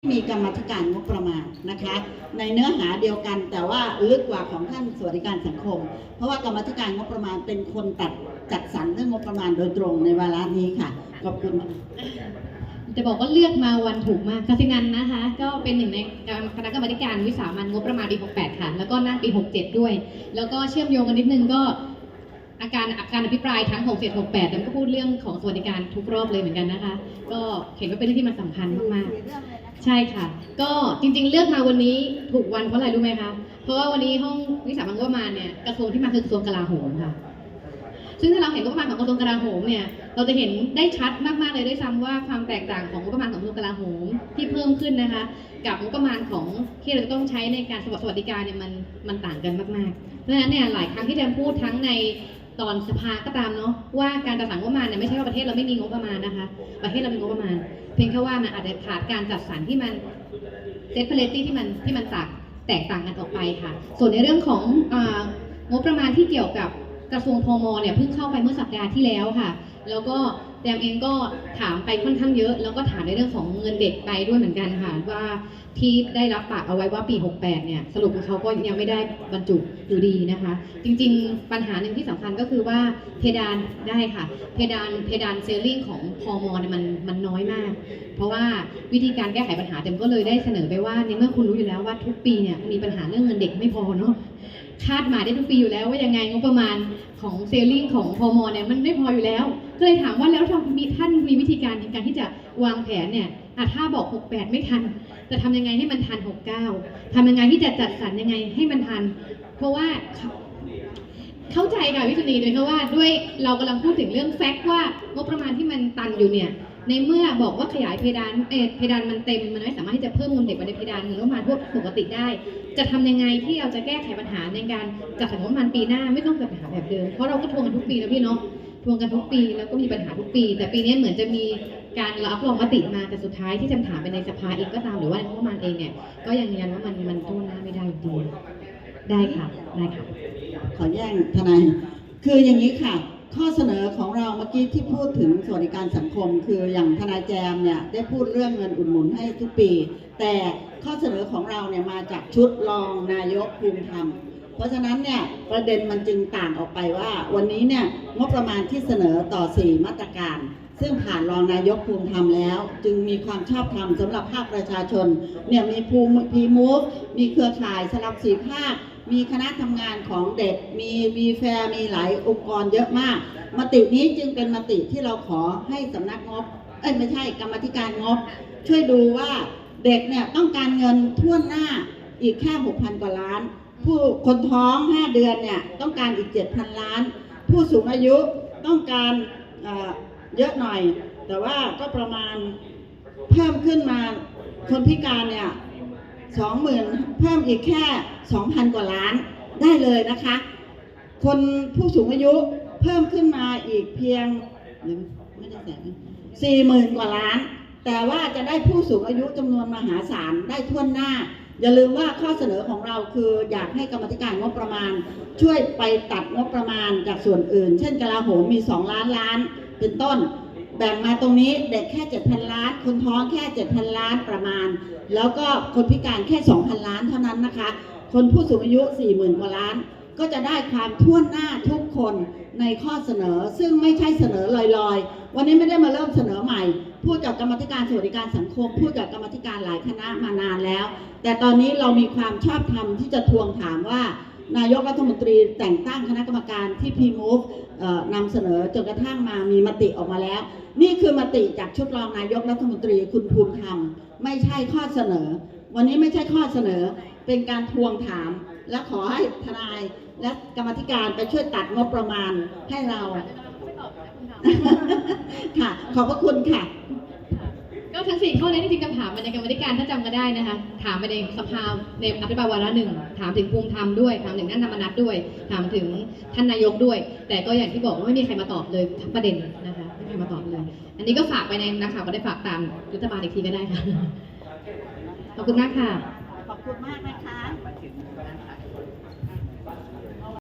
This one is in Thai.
มีกรรมธิการงบประมาณนะคะ ในเนื้อหาเดียวกันแต่ว่าลึกกว่าของท่านสวัสดิการสังคม เพราะว่ากรรมธิการงบประมาณเป็นคนตัดจัดสรรเรื่องงบประมาณโดยตรงในวาระนี้ค่ะขอบคุณจะบอกว่าเลือกมาวันถูกมากคาสินันนะคะ ก็เป็นหนึ่งในคณะกรรมธิการวิสามันงบประมาณปี 68 ค่ะ แล้วก็นั่งปี 67 ด้วย แล้วก็เชื่อมโยงกันนิดนึงก็อาการอาการอภิปรายทั้ง 67 68แต่ก็พูดเรื่องของสวัสดิการทุกรอบเลยเหมือนกันนะคะ ก็เห็นว่าเป็นเรื่องที่มันสำคัญมากๆ ใช่ค่ะ ก็จริงๆ เลือกมาวันนี้ถูกวันเพราะอะไรรู้ไหมคะ เพราะว่าวันนี้ห้องวิสามังบประมาณเนี่ยกระทรวงที่มาคือกระทรวงกลาโหมค่ะ ซึ่งถ้าเราเห็นงบประมาณของกระทรวงกลาโหมเนี่ย เราจะเห็นได้ชัดมากๆเลยด้วยซ้ำว่าความแตกต่างของงบประมาณของกระทรวงกลาโหมที่เพิ่มขึ้นนะคะ กับงบประมาณของที่เราจะต้องใช้ในการสวัสดิการเนี่ยมันมันต่างกันมากๆ เพราะฉะนั้นเนี่ยหลายครั้งที่แดมพูดทั้งใน ตอนสภาก็ตามเนาะว่าการจัดสรรงบประมาณเนี่ยไม่ใช่ว่าประเทศเราไม่มีงบประมาณนะคะ ประเทศเรามีงบประมาณ เพียงแค่ว่ามันอาจจะขาดการจัดสรรที่มันเซตเพลตี้ที่มันที่มันต่างแตกต่างกันออกไปค่ะ ส่วนในเรื่องของงบประมาณที่เกี่ยวกับกระทรวงพมเนี่ยเพิ่งเข้าไปเมื่อสัปดาห์ที่แล้วค่ะ แล้วก็ แดมเองก็ถามไปค่อนข้างเยอะ แล้วก็ถามในเรื่องของเงินเด็กไปด้วยเหมือนกันค่ะว่าที่ได้รับปากเอาไว้ว่าปี 68 เนี่ย สรุปเขาก็ยังไม่ได้บรรจุอยู่ดีนะคะ จริงๆ ปัญหาหนึ่งที่สำคัญก็คือว่าเพดานได้ค่ะ เพดานเพดานเซลลิงของพมเนี่ยมันมันน้อยมาก เพราะว่าวิธีการแก้ไขปัญหาเต็มก็เลยได้เสนอไปว่าในเมื่อคุณรู้อยู่แล้วว่าทุกปีเนี่ยมีปัญหาเรื่องเงินเด็กไม่พอเนาะคาดหมายได้ทุกปีอยู่แล้วว่ายังไงงบประมาณของเซลลิงของพมเนี่ยมันไม่พออยู่แล้ว ก็เลยถามว่าแล้วทำมีท่านมีวิธีการในการที่จะวางแผนเนี่ยอะถ้าบอก 68 ไม่ทัน จะทำยังไงให้มันทัน 69ทำยังไงที่จะจัดสรรยังไงให้มันทัน เพราะว่าเข้าใจค่ะวิศนีโดยเพราะว่าด้วยเรากำลังพูดถึงเรื่องแฟกต์ว่างบประมาณที่มันตันอยู่เนี่ยในเมื่อบอกว่าขยายเพดานเอเพดานมันเต็มมันไม่สามารถที่จะเพิ่มเงินเด็กมาในเพดานเงินงบประมาณพวกปกติได้ จะทำยังไงที่เราจะแก้ไขปัญหาในการจัดสรรงบประมาณปีหน้าไม่ต้องเกิดปัญหาแบบเดิมเพราะเราก็ทวงกันทุกปีแล้วพี่เนาะ วงกันทุกปีแล้วก็มีปัญหาทุกปี แต่ปีนี้เหมือนจะมีการรับรองมติมาแต่สุดท้ายที่จำถามไปในสภาเองก็ตามหรือว่าในงบประมาณเองเนี่ยก็ยังยืนยันว่ามันมันโทษหน้าไม่ได้ดีได้ค่ะได้ค่ะ ขอแย่งทนายคืออย่างนี้ค่ะ ข้อเสนอของเราเมื่อกี้ที่พูดถึงสวัสดิการสังคม คืออย่างทนายแจมเนี่ยได้พูดเรื่องเงินอุดหนุนให้ทุกปี แต่ข้อเสนอของเราเนี่ยมาจากชุดรองนายกภูมิธรรม เพราะฉะนั้นเนี่ยประเด็นมันจึงต่างออกไปว่า วันนี้เนี่ยงบประมาณที่เสนอต่อ 4 มาตรการ ซึ่งผ่านรองนายกภูมิธรรมแล้ว จึงมีความชอบธรรมสำหรับภาคประชาชนเนี่ยมีภูมิพีมูฟมีเครือข่ายสลับสีภาค มีคณะทำงานของเด็ก มีวีแฟร์มีหลายองค์กรเยอะมากมตินี้จึงเป็นมติที่เราขอให้สำนักงบเอ้ยไม่ใช่กรรมธิการงบ ช่วยดูว่าเด็กเนี่ยต้องการเงินท่วหน้าอีกแค่ 6,000 กว่าล้าน ผู้คนท้อง 5 เดือนเนี่ยต้องการอีก 7,000 ล้าน ผู้สูงอายุต้องการเเยอะหน่อย แต่ว่าก็ประมาณเพิ่มขึ้นมาคนพิการเนี่ยสองหมื่นเพิ่มอีกแค่สองพันกว่าล้านได้เลยนะคะ คนผู้สูงอายุเพิ่มขึ้นมาอีกเพียงไม่ได้แสนสี่หมื่นกว่าล้าน แต่ว่าจะได้ผู้สูงอายุจำนวนมหาศาลได้ทั่วหน้า อย่าลืมว่าข้อเสนอของเราคืออยากให้กรรมธิการงบประมาณ ช่วยไปตัดงบประมาณจากส่วนอื่น เช่นกลาโหมมี 2 ล้านล้าน เป็นต้น แบ่งมาตรงนี้เด็กแค่ 7,000 ล้าน คนท้องแค่ 7,000 ล้านประมาณ แล้วก็คนพิการแค่ 2,000 ล้านเท่านั้นนะคะ คนผู้สูงอายุ 40,000 กว่าล้าน ก็จะได้ความท่วหน้าทุกคนในข้อเสนอ ซึ่งไม่ใช่เสนอลอยๆ วันนี้ไม่ได้มาเริ่มเสนอใหม่ พูดกับกรรมธิการสวัสดิการสังคม พูดกับกรรมธิการหลายคณะมานานแล้ว แต่ตอนนี้เรามีความชอบธรรมที่จะทวงถามว่า นายกรัฐมนตรีแต่งตั้งคณะกรรมการที่พีมูฟนำเสนอจนกระทั่งมามีมติออกมาแล้ว นี่คือมติจากชุดรองนายกรัฐมนตรีคุณภูมิธรรม ไม่ใช่ข้อเสนอ วันนี้ไม่ใช่ข้อเสนอเป็นการทวงถาม และขอให้ทนายและกรรมาธิการไปช่วยตัดงบประมาณให้เรา ค่ะ ขอบพระคุณค่ะ ก็ทั้งสี่ข้อนี้จริงๆคำถามมาในกรรมธิการถ้าจำกันได้นะคะ ถามไปในสภาในอภิปรายวาระหนึ่ง ถามถึงภูมิธรรมด้วย ถามถึงท่านธรรมนัฐด้วย ถามถึงท่านนายกด้วย แต่ก็อย่างที่บอกว่าไม่มีใครมาตอบเลยทั้งประเด็นนะคะ ไม่มีใครมาตอบเลย อันนี้ก็ฝากไปในนักข่าวก็ได้ฝากตามรัฐบาลอีกทีก็ได้ค่ะ ขอบคุณมากค่ะ ขอบคุณมากนะคะ